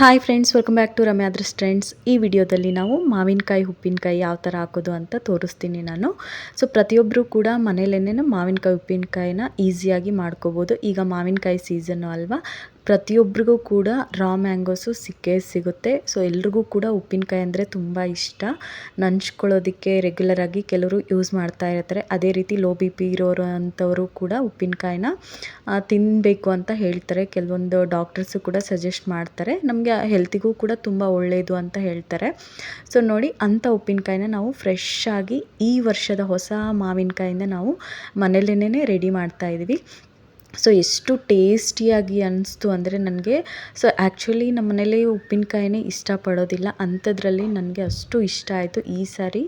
Hi friends welcome back to ರಮ್ಯಾದ್ರಸ್ friends ಈ ವಿಡಿಯೋದಲ್ಲಿ ನಾವು ಮಾವಿನಕಾಯಿ, ಉಪ್ಪಿನಕಾಯಿ ಯಾವ ಥರ ಹಾಕೋದು ಅಂತ ತೋರಿಸ್ತೀನಿ ನಾನು. ಸೊ ಪ್ರತಿಯೊಬ್ಬರು ಕೂಡ ಮನೇಲೇನೆ ಮಾವಿನಕಾಯಿ, ಉಪ್ಪಿನಕಾಯಿನ ಈಸಿಯಾಗಿ ಮಾಡ್ಕೋಬೋದು. ಈಗ ಮಾವಿನಕಾಯಿ ಸೀಸನ್ನು ಅಲ್ವಾ? ಪ್ರತಿಯೊಬ್ಬರಿಗೂ ಕೂಡ ರಾ ಮ್ಯಾಂಗೋಸು ಸಿಕ್ಕೇ ಸಿಗುತ್ತೆ. ಸೊ ಎಲ್ರಿಗೂ ಕೂಡ ಉಪ್ಪಿನಕಾಯಿ ಅಂದರೆ ತುಂಬ ಇಷ್ಟ. ನಂಚ್ಕೊಳ್ಳೋದಕ್ಕೆ ರೆಗ್ಯುಲರಾಗಿ ಕೆಲವರು ಯೂಸ್ ಮಾಡ್ತಾ ಇರ್ತಾರೆ. ಅದೇ ರೀತಿ ಲೋ ಬಿ ಪಿ ಇರೋರು ಅಂಥವರು ಕೂಡ ಉಪ್ಪಿನಕಾಯಿನ ತಿನ್ನಬೇಕು ಅಂತ ಹೇಳ್ತಾರೆ. ಕೆಲವೊಂದು ಡಾಕ್ಟರ್ಸು ಕೂಡ ಸಜೆಸ್ಟ್ ಮಾಡ್ತಾರೆ. ನಮಗೆ ಹೆಲ್ತಿಗೂ ಕೂಡ ತುಂಬ ಒಳ್ಳೆಯದು ಅಂತ ಹೇಳ್ತಾರೆ. ಸೊ ನೋಡಿ ಅಂಥ ಉಪ್ಪಿನಕಾಯಿನ ನಾವು ಫ್ರೆಶ್ ಆಗಿ ಈ ವರ್ಷದ ಹೊಸ ಮಾವಿನಕಾಯಿಂದ ನಾವು ಮನೆಯಲ್ಲೇನೆ ರೆಡಿ ಮಾಡ್ತಾ ಇದ್ದೀವಿ ಸೊ ಎಷ್ಟು ಟೇಸ್ಟಿಯಾಗಿ ಅನ್ನಿಸ್ತು ಅಂದರೆ ನನಗೆ ಸೊ ಆ್ಯಕ್ಚುಲಿ ನಮ್ಮ ಮನೇಲಿ ಉಪ್ಪಿನಕಾಯಿನೇ ಇಷ್ಟಪಡೋದಿಲ್ಲ. ಅಂಥದ್ರಲ್ಲಿ ನನಗೆ ಅಷ್ಟು ಇಷ್ಟ ಆಯಿತು ಈ ಸಾರಿ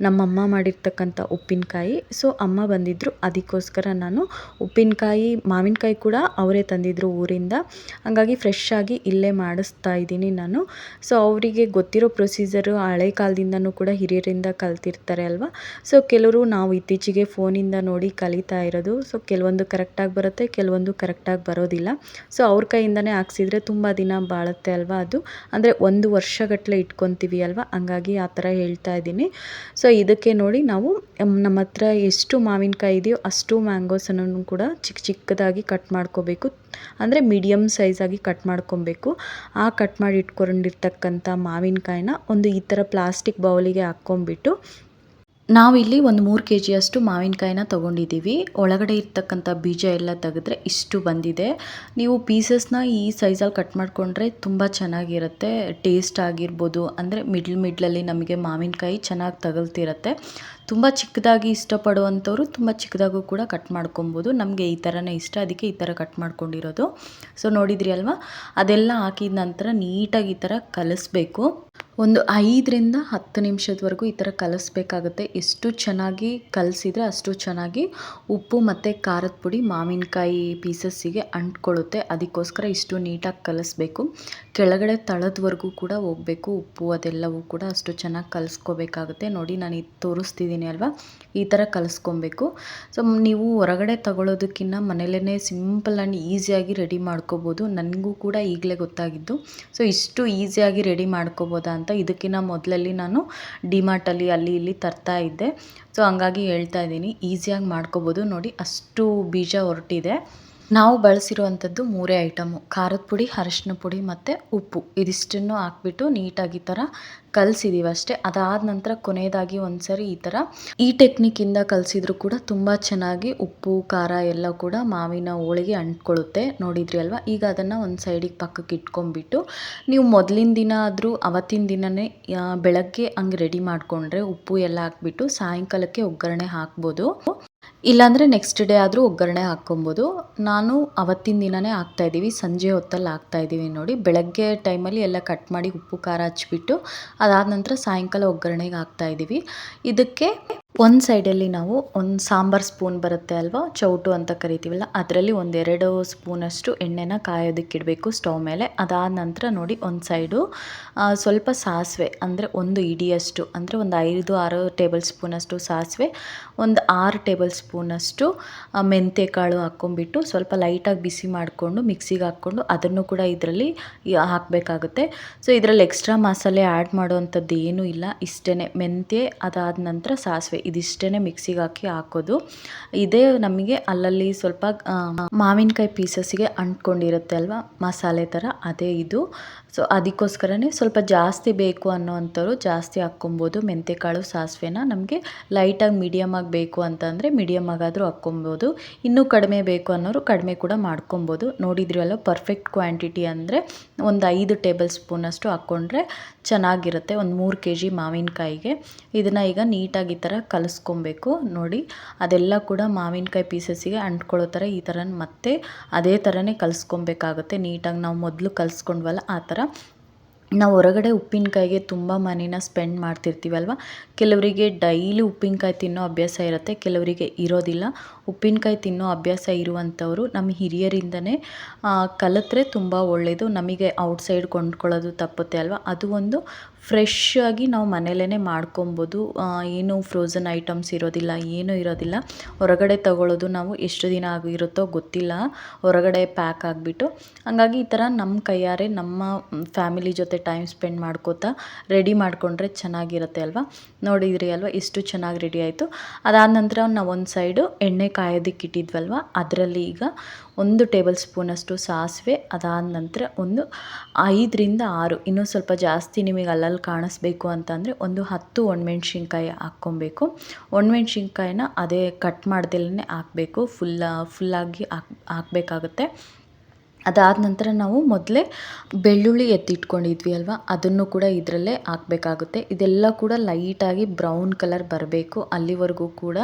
ನಮ್ಮಮ್ಮ ಮಾಡಿರ್ತಕ್ಕಂಥ ಉಪ್ಪಿನಕಾಯಿ. ಸೊ ಅಮ್ಮ ಬಂದಿದ್ದರು ಅದಕ್ಕೋಸ್ಕರ ನಾನು ಉಪ್ಪಿನಕಾಯಿ, ಮಾವಿನಕಾಯಿ ಕೂಡ ಅವರೇ ತಂದಿದ್ದರು ಊರಿಂದ. ಹಾಗಾಗಿ ಫ್ರೆಶ್ ಆಗಿ ಇಲ್ಲೇ ಮಾಡಿಸ್ತಾ ಇದ್ದೀನಿ ನಾನು. ಸೊ ಅವರಿಗೆ ಗೊತ್ತಿರೋ ಪ್ರೊಸೀಜರು ಹಳೆ ಕಾಲದಿಂದನೂ ಕೂಡ ಹಿರಿಯರಿಂದ ಕಲ್ತಿರ್ತಾರೆ ಅಲ್ವಾ? ಸೊ ಕೆಲವರು ನಾವು ಇತ್ತೀಚೆಗೆ ಫೋನಿಂದ ನೋಡಿ ಕಲಿತಾ ಇರೋದು. ಸೊ ಕೆಲವೊಂದು ಕರೆಕ್ಟಾಗಿ ಬರುತ್ತೆ ಕೆಲವೊಂದು ಕರೆಕ್ಟಾಗಿ ಬರೋದಿಲ್ಲ. ಸೊ ಅವ್ರ ಕೈಯಿಂದನೇ ಹಾಕ್ಸಿದ್ರೆ ತುಂಬ ದಿನ ಬಾಳುತ್ತೆ ಅಲ್ವಾ ಅದು? ಅಂದರೆ ಒಂದು ವರ್ಷಗಟ್ಟಲೆ ಇಟ್ಕೊತೀವಿ ಅಲ್ವಾ? ಹಂಗಾಗಿ ಆ ಥರ ಹೇಳ್ತಾ ಇದ್ದೀನಿ. ಸೊ ಇದಕ್ಕೆ ನೋಡಿ ನಾವು ನಮ್ಮ ಹತ್ರ ಎಷ್ಟು ಮಾವಿನಕಾಯಿ ಇದೆಯೋ ಅಷ್ಟು ಮ್ಯಾಂಗೋಸನ್ನು ಕೂಡ ಚಿಕ್ಕ ಚಿಕ್ಕದಾಗಿ ಕಟ್ ಮಾಡ್ಕೋಬೇಕು. ಅಂದರೆ ಮೀಡಿಯಮ್ ಸೈಜಾಗಿ ಕಟ್ ಮಾಡ್ಕೊಬೇಕು. ಆ ಕಟ್ ಮಾಡಿ ಇಟ್ಕೊಂಡಿರ್ತಕ್ಕಂಥ ಮಾವಿನಕಾಯಿನ ಒಂದು ಈ ಥರ ಪ್ಲಾಸ್ಟಿಕ್ ಬೌಲಿಗೆ ಹಾಕ್ಕೊಂಬಿಟ್ಟು ನಾವಿಲ್ಲಿ ಒಂದು ಮೂರು ಕೆ ಜಿಯಷ್ಟು ಮಾವಿನಕಾಯಿನ ತೊಗೊಂಡಿದ್ದೀವಿ. ಒಳಗಡೆ ಇರ್ತಕ್ಕಂಥ ಬೀಜ ಎಲ್ಲ ತೆಗೆದ್ರೆ ಇಷ್ಟು ಬಂದಿದೆ. ನೀವು ಪೀಸಸ್ನ ಈ ಸೈಜಲ್ಲಿ ಕಟ್ ಮಾಡಿಕೊಂಡ್ರೆ ತುಂಬ ಚೆನ್ನಾಗಿರುತ್ತೆ. ಟೇಸ್ಟ್ ಆಗಿರ್ಬೋದು, ಅಂದರೆ ಮಿಡ್ಲ್ ಮಿಡ್ಲಲ್ಲಿ ನಮಗೆ ಮಾವಿನಕಾಯಿ ಚೆನ್ನಾಗಿ ತಗಲ್ತಿರುತ್ತೆ. ತುಂಬ ಚಿಕ್ಕದಾಗಿ ಇಷ್ಟಪಡುವಂಥವ್ರು ತುಂಬ ಚಿಕ್ಕದಾಗೂ ಕೂಡ ಕಟ್ ಮಾಡ್ಕೊಬೋದು. ನಮಗೆ ಈ ಥರನೇ ಇಷ್ಟ, ಅದಕ್ಕೆ ಈ ಥರ ಕಟ್ ಮಾಡ್ಕೊಂಡಿರೋದು. ಸೊ, ನೋಡಿದ್ರಿ ಅಲ್ವಾ? ಅದೆಲ್ಲ ಹಾಕಿದ ನಂತರ ನೀಟಾಗಿ ಈ ಥರ ಕಲಿಸ್ಬೇಕು. ಒಂದು ಐದರಿಂದ ಹತ್ತು ನಿಮಿಷದವರೆಗೂ ಈ ಥರ ಕಲಿಸ್ಬೇಕಾಗುತ್ತೆ. ಎಷ್ಟು ಚೆನ್ನಾಗಿ ಕಲಸಿದ್ರೆ ಅಷ್ಟು ಚೆನ್ನಾಗಿ ಉಪ್ಪು ಮತ್ತು ಖಾರದ ಪುಡಿ ಮಾವಿನಕಾಯಿ ಪೀಸಸ್ಸಿಗೆ ಅಂಟ್ಕೊಳ್ಳುತ್ತೆ. ಅದಕ್ಕೋಸ್ಕರ ಇಷ್ಟು ನೀಟಾಗಿ ಕಲಿಸ್ಬೇಕು. ಕೆಳಗಡೆ ತಳದವರೆಗೂ ಕೂಡ ಹೋಗಬೇಕು. ಉಪ್ಪು ಅದೆಲ್ಲವೂ ಕೂಡ ಅಷ್ಟು ಚೆನ್ನಾಗಿ ಕಲಿಸ್ಕೋಬೇಕಾಗುತ್ತೆ. ನೋಡಿ, ನಾನು ಇದು ತೋರಿಸ್ತಿದ್ದೀನಿ ಅಲ್ವಾ? ಈ ಥರ ಕಲಿಸ್ಕೊಬೇಕು. ಸೊ, ನೀವು ಹೊರಗಡೆ ತಗೊಳ್ಳೋದಕ್ಕಿಂತ ಮನೇಲೇ ಸಿಂಪಲ್ ಆ್ಯಂಡ್ ಈಸಿಯಾಗಿ ರೆಡಿ ಮಾಡ್ಕೋಬೋದು. ನನಗೂ ಕೂಡ ಈಗಲೇ ಗೊತ್ತಾಗಿದ್ದು. ಸೊ, ಇಷ್ಟು ಈಸಿಯಾಗಿ ರೆಡಿ ಮಾಡ್ಕೋಬೋದಾ ಅಂತ ಇದಕ್ಕಿಂತ ಮೊದಲಲ್ಲಿ ನಾನು ಡಿಮಾರ್ಟಲ್ಲಿ ಅಲ್ಲಿ ಇಲ್ಲಿ ತರ್ತಾ ಇದ್ದೆ. ಸೊ ಹಂಗಾಗಿ ಹೇಳ್ತಾ ಇದ್ದೀನಿ, ಈಸಿಯಾಗಿ ಮಾಡ್ಕೋಬೋದು. ನೋಡಿ, ಅಷ್ಟು ಬೀಜ ಹೊರಟಿದೆ. ನಾವು ಬಳಸಿರುವಂಥದ್ದು ಮೂರೇ ಐಟಮು. ಖಾರದ ಪುಡಿ, ಅರಶಿನ ಪುಡಿ ಮತ್ತು ಉಪ್ಪು. ಇದಿಷ್ಟನ್ನು ಹಾಕ್ಬಿಟ್ಟು ನೀಟಾಗಿ ಈ ಥರ ಕಲಸಿದ್ದೀವಿ ಅಷ್ಟೇ. ಅದಾದ ನಂತರ ಕೊನೆಯದಾಗಿ ಒಂದು ಸರಿ ಈ ಥರ ಈ ಟೆಕ್ನಿಕ್ಕಿಂದ ಕಲಿಸಿದ್ರು ಕೂಡ ತುಂಬ ಚೆನ್ನಾಗಿ ಉಪ್ಪು, ಖಾರ ಎಲ್ಲ ಕೂಡ ಮಾವಿನ ಹೋಳಿಗೆ ಅಂಟ್ಕೊಳ್ಳುತ್ತೆ. ನೋಡಿದ್ರಿ ಅಲ್ವಾ? ಈಗ ಅದನ್ನು ಒಂದು ಸೈಡಿಗೆ ಪಕ್ಕಕ್ಕೆ ಇಟ್ಕೊಂಡ್ಬಿಟ್ಟು ನೀವು ಮೊದಲಿನ ದಿನ ಆದರೂ ಅವತ್ತಿನ ದಿನವೇ ಬೆಳಗ್ಗೆ ಹಂಗೆ ರೆಡಿ ಮಾಡಿಕೊಂಡ್ರೆ ಉಪ್ಪು ಎಲ್ಲ ಹಾಕ್ಬಿಟ್ಟು ಸಾಯಂಕಾಲಕ್ಕೆ ಒಗ್ಗರಣೆ ಹಾಕ್ಬೋದು. ಇಲ್ಲಾಂದರೆ ನೆಕ್ಸ್ಟ್ ಡೇ ಆದರೂ ಒಗ್ಗರಣೆ ಹಾಕ್ಕೊಬೋದು. ನಾನು ಅವತ್ತಿನ ದಿನವೇ ಹಾಕ್ತಾಯಿದ್ದೀವಿ ಸಂಜೆ ಹೊತ್ತಲ್ಲಿ ಹಾಕ್ತಾಯಿದ್ದೀವಿ ನೋಡಿ. ಬೆಳಗ್ಗೆ ಟೈಮಲ್ಲಿ ಎಲ್ಲ ಕಟ್ ಮಾಡಿ ಉಪ್ಪು, ಖಾರ ಹಚ್ಬಿಟ್ಟು ಅದಾದ ನಂತರ ಸಾಯಂಕಾಲ ಒಗ್ಗರಣೆಗೆ ಹಾಕ್ತಾಯಿದ್ದೀವಿ ಇದಕ್ಕೆ ಒಂದು ಸೈಡಲ್ಲಿ ನಾವು ಒಂದು ಸಾಂಬಾರು ಸ್ಪೂನ್ ಬರುತ್ತೆ ಅಲ್ವಾ? ಚೌಟು ಅಂತ ಕರಿತೀವಲ್ಲ, ಅದರಲ್ಲಿ ಒಂದೆರಡು ಸ್ಪೂನಷ್ಟು ಎಣ್ಣೆನ ಕಾಯೋದಕ್ಕಿಡಬೇಕು ಸ್ಟವ್ ಮೇಲೆ. ಅದಾದ ನಂತರ ನೋಡಿ ಒಂದು ಸೈಡು ಸ್ವಲ್ಪ ಸಾಸಿವೆ, ಅಂದರೆ ಒಂದು ಇಡಿಯಷ್ಟು, ಅಂದರೆ ಒಂದು ಐದು ಆರು ಟೇಬಲ್ ಸ್ಪೂನಷ್ಟು ಸಾಸಿವೆ, ಒಂದು ಆರು ಟೇಬಲ್ ಸ್ಪೂನಷ್ಟು ಮೆಂತ್ಯ ಕಾಳು ಹಾಕ್ಕೊಂಬಿಟ್ಟು ಸ್ವಲ್ಪ ಲೈಟಾಗಿ ಬಿಸಿ ಮಾಡಿಕೊಂಡು, ಮಿಕ್ಸಿಗೆ ಹಾಕ್ಕೊಂಡು ಅದನ್ನು ಕೂಡ ಇದರಲ್ಲಿ ಹಾಕಬೇಕಾಗುತ್ತೆ. ಸೊ, ಇದರಲ್ಲಿ ಎಕ್ಸ್ಟ್ರಾ ಮಸಾಲೆ ಆ್ಯಡ್ ಮಾಡುವಂಥದ್ದು ಏನೂ ಇಲ್ಲ ಇಷ್ಟೇ ಮೆಂತ್ಯ ಅದಾದ ನಂತರ ಸಾಸಿವೆ. ಇದಿಷ್ಟೇ ಮಿಕ್ಸಿಗೆ ಹಾಕಿ ಹಾಕೋದು. ಇದೇ ನಮಗೆ ಅಲ್ಲಲ್ಲಿ ಸ್ವಲ್ಪ ಮಾವಿನಕಾಯಿ ಪೀಸಸ್ಗೆ ಅಂಟ್ಕೊಂಡಿರುತ್ತೆ ಅಲ್ವಾ? ಮಸಾಲೆ ಥರ ಅದೇ ಇದು. ಸೊ, ಅದಕ್ಕೋಸ್ಕರನೇ ಸ್ವಲ್ಪ ಜಾಸ್ತಿ ಬೇಕು ಅನ್ನೋವಂಥವ್ರು ಜಾಸ್ತಿ ಹಾಕ್ಕೊಬೋದು. ಮೆಂತ್ಯಕಾಳು ಸಾಸಿವೆನ ನಮಗೆ ಲೈಟಾಗಿ ಮೀಡಿಯಮಾಗಿ ಬೇಕು ಅಂತಂದರೆ ಮೀಡಿಯಮ್ ಆಗಾದರೂ ಹಾಕ್ಕೊಬೋದು. ಇನ್ನೂ ಕಡಿಮೆ ಬೇಕು ಅನ್ನೋರು ಕಡಿಮೆ ಕೂಡ ಮಾಡ್ಕೊಬೋದು. ನೋಡಿದ್ರಲ್ಲ ಪರ್ಫೆಕ್ಟ್ ಕ್ವಾಂಟಿಟಿ ಅಂದರೆ ಒಂದು ಐದು ಟೇಬಲ್ ಸ್ಪೂನಷ್ಟು ಹಾಕ್ಕೊಂಡ್ರೆ ಚೆನ್ನಾಗಿರುತ್ತೆ. ಒಂದು ಮೂರು ಕೆ ಜಿ ಮಾವಿನಕಾಯಿಗೆ. ಇದನ್ನು ಈಗ ನೀಟಾಗಿ ಈ ಥರ ಕಲಿಸ್ಕೊಬೇಕು. ನೋಡಿ, ಅದೆಲ್ಲ ಕೂಡ ಮಾವಿನಕಾಯಿ ಪೀಸಸ್ಸಿಗೆ ಅಂಟ್ಕೊಳ್ಳೋ ಥರ ಈ ಥರ ಮತ್ತೆ ಅದೇ ಥರನೇ ಕಲಿಸ್ಕೊಬೇಕಾಗುತ್ತೆ. ನೀಟಾಗಿ ನಾವು ಮೊದಲು ಕಲಿಸ್ಕೊಂಡ್ವಲ್ಲ ಆ ಥರ. ನಾವು ಹೊರಗಡೆ ಉಪ್ಪಿನಕಾಯಿಗೆ ತುಂಬ ಮನಿನ ಸ್ಪೆಂಡ್ ಮಾಡ್ತಿರ್ತೀವಲ್ವ? ಕೆಲವರಿಗೆ ಡೈಲಿ ಉಪ್ಪಿನಕಾಯಿ ತಿನ್ನೋ ಅಭ್ಯಾಸ ಇರುತ್ತೆ, ಕೆಲವರಿಗೆ ಇರೋದಿಲ್ಲ. ಉಪ್ಪಿನಕಾಯಿ ತಿನ್ನೋ ಅಭ್ಯಾಸ ಇರುವಂಥವರು ನಮ್ಮ ಹಿರಿಯರಿಂದನೇ ಕಲಿತ್ರೆ ತುಂಬ ಒಳ್ಳೆಯದು ನಮಗೆ ಔಟ್ಸೈಡ್ ಕೊಂಡ್ಕೊಳ್ಳೋದು ತಪ್ಪುತ್ತೆ ಅಲ್ವಾ? ಅದು ಒಂದು ಫ್ರೆಶ್ ಆಗಿ ನಾವು ಮನೇಲೇ ಮಾಡ್ಕೊಬೋದು. ಏನು ಫ್ರೋಝನ್ ಐಟಮ್ಸ್ ಇರೋದಿಲ್ಲ, ಏನೂ ಇರೋದಿಲ್ಲ. ಹೊರಗಡೆ ತಗೊಳ್ಳೋದು ನಾವು ಎಷ್ಟು ದಿನ ಆಗಿರುತ್ತೋ ಗೊತ್ತಿಲ್ಲ. ಹೊರಗಡೆ ಪ್ಯಾಕ್ ಆಗಿಬಿಟ್ಟು. ಹಂಗಾಗಿ ಈ ಥರ ನಮ್ಮ ಕೈಯಾರೆ ನಮ್ಮ ಫ್ಯಾಮಿಲಿ ಜೊತೆ ಟೈಮ್ ಸ್ಪೆಂಡ್ ಮಾಡ್ಕೋತಾ ರೆಡಿ ಮಾಡಿಕೊಂಡ್ರೆ ಚೆನ್ನಾಗಿರುತ್ತೆ ಅಲ್ವಾ? ನೋಡಿದ್ರಿ ಅಲ್ವಾ? ಎಷ್ಟು ಚೆನ್ನಾಗಿ ರೆಡಿ ಆಯಿತು. ಅದಾದ ನಂತರ ನಾವು ಒಂದು ಸೈಡು ಎಣ್ಣೆ ಕಾಯೋದಕ್ಕೆ ಇಟ್ಟಿದ್ವಲ್ವ? ಅದರಲ್ಲಿ ಈಗ ಒಂದು ಟೇಬಲ್ ಸ್ಪೂನಷ್ಟು ಸಾಸಿವೆ, ಅದಾದ ನಂತರ ಒಂದು ಐದರಿಂದ ಆರು, ಇನ್ನೂ ಸ್ವಲ್ಪ ಜಾಸ್ತಿ ನಿಮಗೆ ಅಲ್ಲಲ್ಲಿ ಕಾಣಿಸ್ಬೇಕು ಅಂತಂದರೆ ಒಂದು ಹತ್ತು ಒಣಮೆಣ್ಸಿನ್ಕಾಯಿ ಹಾಕ್ಕೊಬೇಕು. ಒಣಮೆಣ್ಸಿನ್ಕಾಯಿನ ಅದೇ ಕಟ್ ಮಾಡ್ದೆಲೇ ಹಾಕಬೇಕು ಫುಲ್ಲ ಫುಲ್ಲಾಗಿ ಹಾಕ್, ಹಾಕಬೇಕಾಗುತ್ತೆ. ಅದಾದ ನಂತರ ನಾವು ಮೊದಲೇ ಬೆಳ್ಳುಳ್ಳಿ ಎತ್ತಿಟ್ಕೊಂಡಿದ್ವಿ ಅಲ್ವಾ? ಅದನ್ನು ಕೂಡ ಇದರಲ್ಲೇ ಹಾಕಬೇಕಾಗುತ್ತೆ. ಇದೆಲ್ಲ ಕೂಡ ಲೈಟಾಗಿ ಬ್ರೌನ್ ಕಲರ್ ಬರಬೇಕು. ಅಲ್ಲಿವರೆಗೂ ಕೂಡ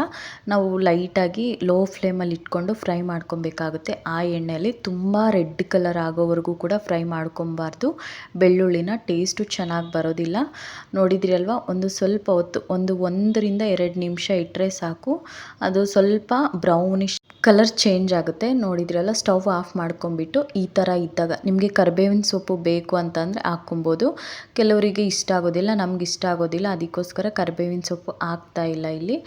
ನಾವು ಲೈಟಾಗಿ ಲೋ ಫ್ಲೇಮಲ್ಲಿ ಇಟ್ಕೊಂಡು ಫ್ರೈ ಮಾಡ್ಕೊಬೇಕಾಗುತ್ತೆ. ಆ ಎಣ್ಣೆಯಲ್ಲಿ ತುಂಬ ರೆಡ್ ಕಲರ್ ಆಗೋವರೆಗೂ ಕೂಡ ಫ್ರೈ ಮಾಡ್ಕೊಬಾರ್ದು. ಬೆಳ್ಳುಳ್ಳಿನ ಟೇಸ್ಟು ಚೆನ್ನಾಗಿ ಬರೋದಿಲ್ಲ. ನೋಡಿದ್ರಿ ಅಲ್ವಾ? ಒಂದು ಸ್ವಲ್ಪ ಹೊತ್ತು, ಒಂದು ಒಂದರಿಂದ ಎರಡು ನಿಮಿಷ ಇಟ್ಟರೆ ಸಾಕು. ಅದು ಸ್ವಲ್ಪ ಬ್ರೌನಿಶ್ ಕಲರ್ ಚೇಂಜ್ ಆಗುತ್ತೆ. ನೋಡಿದ್ರಲ್ಲ, ಸ್ಟವ್ ಆಫ್ ಮಾಡ್ಕೊಂಬಿಟ್ಟು ಈ ಥರ ಇದ್ದಾಗ ನಿಮಗೆ ಕರಿಬೇವಿನ ಸೊಪ್ಪು ಬೇಕು ಅಂತಂದರೆ ಹಾಕ್ಕೊಬೋದು. ಕೆಲವರಿಗೆ ಇಷ್ಟ ಆಗೋದಿಲ್ಲ, ನಮ್ಗೆ ಇಷ್ಟ ಆಗೋದಿಲ್ಲ. ಅದಕ್ಕೋಸ್ಕರ ಕರಿಬೇವಿನ ಸೊಪ್ಪು ಹಾಕ್ತಾ ಇಲ್ಲ ಇಲ್ಲಿ.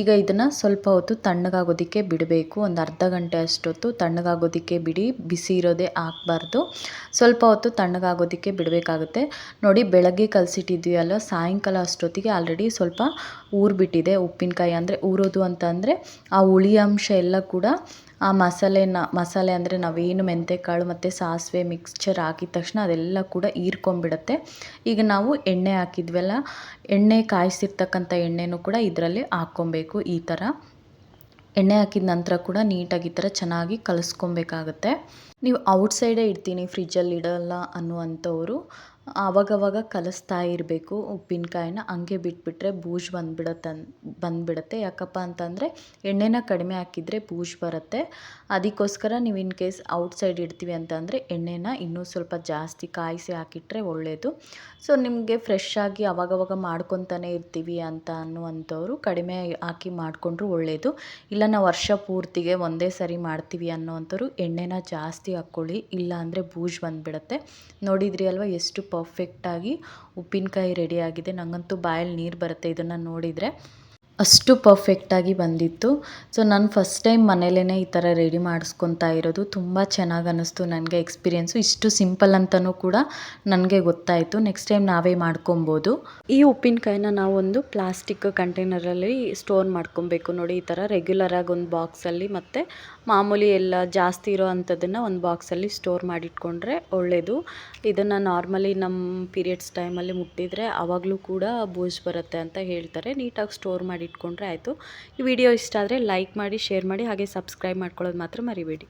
ಈಗ ಇದನ್ನು ಸ್ವಲ್ಪ ಹೊತ್ತು ತಣ್ಣಗಾಗೋದಕ್ಕೆ ಬಿಡಬೇಕು. ಒಂದು ಅರ್ಧ ಗಂಟೆ ಅಷ್ಟೊತ್ತು ತಣ್ಣಗಾಗೋದಕ್ಕೆ ಬಿಡಿ. ಬಿಸಿ ಇರೋದೇ ಹಾಕ್ಬಾರ್ದು. ಸ್ವಲ್ಪ ಹೊತ್ತು ತಣ್ಣಗಾಗೋದಕ್ಕೆ ಬಿಡಬೇಕಾಗುತ್ತೆ. ನೋಡಿ, ಬೆಳಗ್ಗೆ ಕಲಸಿಟ್ಟಿದ್ವಿ ಸಾಯಂಕಾಲ ಅಷ್ಟೊತ್ತಿಗೆ ಆಲ್ರೆಡಿ ಸ್ವಲ್ಪ ಊರ್ಬಿಟ್ಟಿದೆ ಉಪ್ಪಿನಕಾಯಿ. ಅಂದರೆ ಊರೋದು ಅಂತ ಅಂದರೆ ಆ ಹುಳಿ ಅಂಶ ಎಲ್ಲ ಕೂಡ ಆ ಮಸಾಲೆನ ಮಸಾಲೆ ಅಂದರೆ ನಾವೇನು ಮೆಂತೆಕಾಳು ಮತ್ತು ಸಾಸಿವೆ ಮಿಕ್ಸ್ಚರ್ ಹಾಕಿದ ತಕ್ಷಣ ಅದೆಲ್ಲ ಕೂಡ ಹೀರ್ಕೊಂಬಿಡುತ್ತೆ ಈಗ ನಾವು ಎಣ್ಣೆ ಹಾಕಿದ್ವಲ್ಲ, ಎಣ್ಣೆ ಕಾಯಿಸಿರ್ತಕ್ಕಂಥ ಎಣ್ಣೆನೂ ಕೂಡ ಇದರಲ್ಲಿ ಹಾಕ್ಕೊಬೇಕು ಈ ಥರ ಎಣ್ಣೆ ಹಾಕಿದ ನಂತರ ಕೂಡ ನೀಟಾಗಿ ಈ ಥರ ಚೆನ್ನಾಗಿ ಕಲಿಸ್ಕೊಬೇಕಾಗತ್ತೆ. ನೀವು ಔಟ್ಸೈಡೇ ಇಡ್ತೀನಿ ಫ್ರಿಜ್ಜಲ್ಲಿ ಇಡೋಲ್ಲ ಅನ್ನುವಂಥವ್ರು ಆವಾಗವಾಗ ಕಲಿಸ್ತಾ ಇರಬೇಕು ಉಪ್ಪಿನಕಾಯಿನ. ಹಂಗೆ ಬಿಟ್ಬಿಟ್ರೆ ಬೂಜ್ ಬಂದ್ಬಿಡತ್ತೆ ಬಂದುಬಿಡತ್ತೆ. ಯಾಕಪ್ಪ ಅಂತಂದರೆ ಎಣ್ಣೆನ ಕಡಿಮೆ ಹಾಕಿದರೆ ಬೂಜು ಬರುತ್ತೆ. ಅದಕ್ಕೋಸ್ಕರ ನೀವು ಇನ್ ಕೇಸ್ ಔಟ್ಸೈಡ್ ಇಡ್ತೀವಿ ಅಂತಂದರೆ ಎಣ್ಣೆನ ಇನ್ನೂ ಸ್ವಲ್ಪ ಜಾಸ್ತಿ ಕಾಯಿಸಿ ಹಾಕಿಟ್ರೆ ಒಳ್ಳೆಯದು ಸೊ, ನಿಮಗೆ ಫ್ರೆಶ್ ಆಗಿ ಅವಾಗವಾಗ ಮಾಡ್ಕೊತಾನೆ ಇರ್ತೀವಿ ಅಂತ ಅನ್ನುವಂಥವ್ರು ಕಡಿಮೆ ಹಾಕಿ ಮಾಡಿಕೊಂಡ್ರು ಒಳ್ಳೆಯದು ಇಲ್ಲ, ನಾವು ವರ್ಷ ಪೂರ್ತಿಗೆ ಒಂದೇ ಸರಿ ಮಾಡ್ತೀವಿ ಅನ್ನೋವಂಥವ್ರು ಎಣ್ಣೆನ ಜಾಸ್ತಿ ಹಾಕ್ಕೊಳ್ಳಿ. ಇಲ್ಲ ಅಂದರೆ ಬೂಜ್ ಬಂದುಬಿಡತ್ತೆ. ನೋಡಿದ್ರಿ ಅಲ್ವಾ, ಎಷ್ಟು ಪರ್ಫೆಕ್ಟಾಗಿ ಉಪ್ಪಿನಕಾಯಿ ರೆಡಿ ಆಗಿದೆ. ನನಗಂತೂ ಬಾಯಲ್ಲಿ ನೀರು ಬರುತ್ತೆ ಇದನ್ನು ನೋಡಿದರೆ. ಅಷ್ಟು ಪರ್ಫೆಕ್ಟಾಗಿ ಬಂದಿತ್ತು. ಸೊ ನಾನು ಫಸ್ಟ್ ಟೈಮ್ ಮನೇಲೇ ಈ ಥರ ರೆಡಿ ಮಾಡಿಸ್ಕೊತಾ ಇರೋದು. ತುಂಬ ಚೆನ್ನಾಗಿ ಅನ್ನಿಸ್ತು ನನಗೆ ಎಕ್ಸ್ಪೀರಿಯೆನ್ಸು ಇಷ್ಟು ಸಿಂಪಲ್ ಅಂತಲೂ ಕೂಡ ನನಗೆ ಗೊತ್ತಾಯಿತು. ನೆಕ್ಸ್ಟ್ ಟೈಮ್ ನಾವೇ ಮಾಡ್ಕೊಬೋದು. ಈ ಉಪ್ಪಿನಕಾಯಿನ ನಾವೊಂದು ಪ್ಲಾಸ್ಟಿಕ್ ಕಂಟೈನರಲ್ಲಿ ಸ್ಟೋರ್ ಮಾಡ್ಕೊಬೇಕು ನೋಡಿ. ಈ ಥರ ರೆಗ್ಯುಲರಾಗಿ ಒಂದು ಬಾಕ್ಸಲ್ಲಿ ಮತ್ತು ಮಾಮೂಲಿ ಎಲ್ಲ ಜಾಸ್ತಿ ಇರೋ ಅಂಥದ್ದನ್ನು ಒಂದು ಬಾಕ್ಸಲ್ಲಿ ಸ್ಟೋರ್ ಮಾಡಿಟ್ಕೊಂಡ್ರೆ ಒಳ್ಳೆಯದು ಇದನ್ನು ನಾರ್ಮಲಿ ನಮ್ಮ ಪೀರಿಯಡ್ಸ್ ಟೈಮಲ್ಲಿ ಮುಟ್ಟಿದರೆ ಆವಾಗಲೂ ಕೂಡ ಬೂಜ್ ಬರುತ್ತೆ ಅಂತ ಹೇಳ್ತಾರೆ. ನೀಟಾಗಿ ಸ್ಟೋರ್ ಮಾಡಿ ಇಟ್ಕೊಂಡ್ರೆ ಆಯಿತು. ಈ ವಿಡಿಯೋ ಇಷ್ಟ ಆದರೆ ಲೈಕ್ ಮಾಡಿ, ಶೇರ್ ಮಾಡಿ, ಹಾಗೆ ಸಬ್ಸ್ಕ್ರೈಬ್ ಮಾಡ್ಕೊಳ್ಳೋದು ಮಾತ್ರ ಮರಿಬೇಡಿ.